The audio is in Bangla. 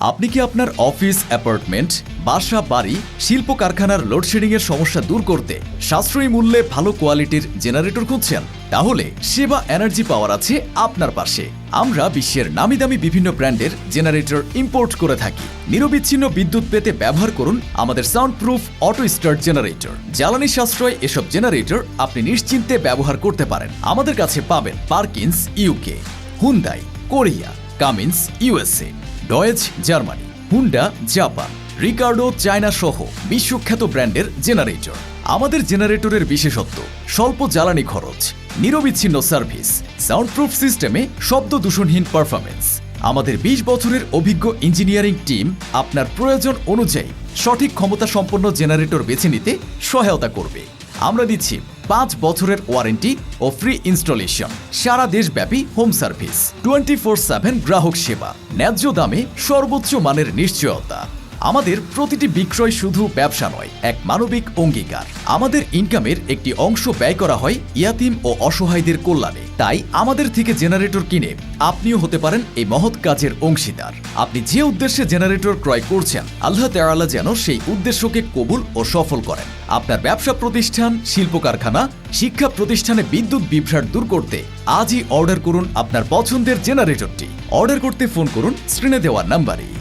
আপনি কি আপনার অফিস, অ্যাপার্টমেন্ট, বাসা, বাড়ি, শিল্প কারখানার লোডশেডিংয়ের সমস্যা দূর করতে সাশ্রয়ী মূল্যে ভালো কোয়ালিটির জেনারেটর খুঁজছেন? তাহলে সেবা এনার্জি পাওয়ার আছে আপনার পাশে। আমরা বিশ্বের নামি দামি বিভিন্ন ব্র্যান্ডের জেনারেটর ইম্পোর্ট করে থাকি। নিরবিচ্ছিন্ন বিদ্যুৎ পেতে ব্যবহার করুন আমাদের sound proof auto start generator জ্বালানি সাশ্রয় এসব জেনারেটর আপনি নিশ্চিন্তে ব্যবহার করতে পারেন। আমাদের কাছে পাবেন Perkins UK Hyundai Korea Cummins USA Deutz Germany, Honda, Japan, Ricardo, China সহ বিশ্বখ্যাত ব্র্যান্ডের জেনারেটর। আমাদের জেনারেটরের বিশেষত্ব, স্বল্প জ্বালানি খরচ, নিরবিচ্ছিন্ন সার্ভিস সাউন্ডপ্রুফ সিস্টেমে শব্দ দূষণহীন পারফরমেন্স আমাদের ২০ বছরের অভিজ্ঞ ইঞ্জিনিয়ারিং টিম আপনার প্রয়োজন অনুযায়ী সঠিক ক্ষমতা সম্পন্ন জেনারেটর বেছে নিতে সহায়তা করবে। আমরা দিচ্ছি পাঁচ বছরের ওয়ারেন্টি ও ফ্রি ইনস্টলেশন। সারা দেশব্যাপী home service, twenty four seven গ্রাহক সেবা, ন্যায্য দামে সর্বোচ্চ মানের নিশ্চয়তা। আমাদের প্রতিটি বিক্রয় শুধু ব্যবসা নয়, এক মানবিক অঙ্গীকার। আমাদের ইনকামের একটি অংশ ব্যয় করা হয় ইয়াতিম ও অসহায়দের কল্যাণে। তাই আমাদের থেকে জেনারেটর কিনে আপনিও হতে পারেন এই মহৎ কাজের অংশীদার। আপনি যে উদ্দেশ্যে জেনারেটর ক্রয় করছেন, আল্লাহ তাআলা যেন সেই উদ্দেশ্যকে কবুল ও সফল করেন। আপনার ব্যবসা প্রতিষ্ঠান শিল্প কারখানা শিক্ষা প্রতিষ্ঠানে বিদ্যুৎ বিভ্রাট দূর করতে আজই অর্ডার করুন আপনার পছন্দের জেনারেটরটি অর্ডার করতে ফোন করুন স্ক্রিনে দেওয়া নাম্বারে।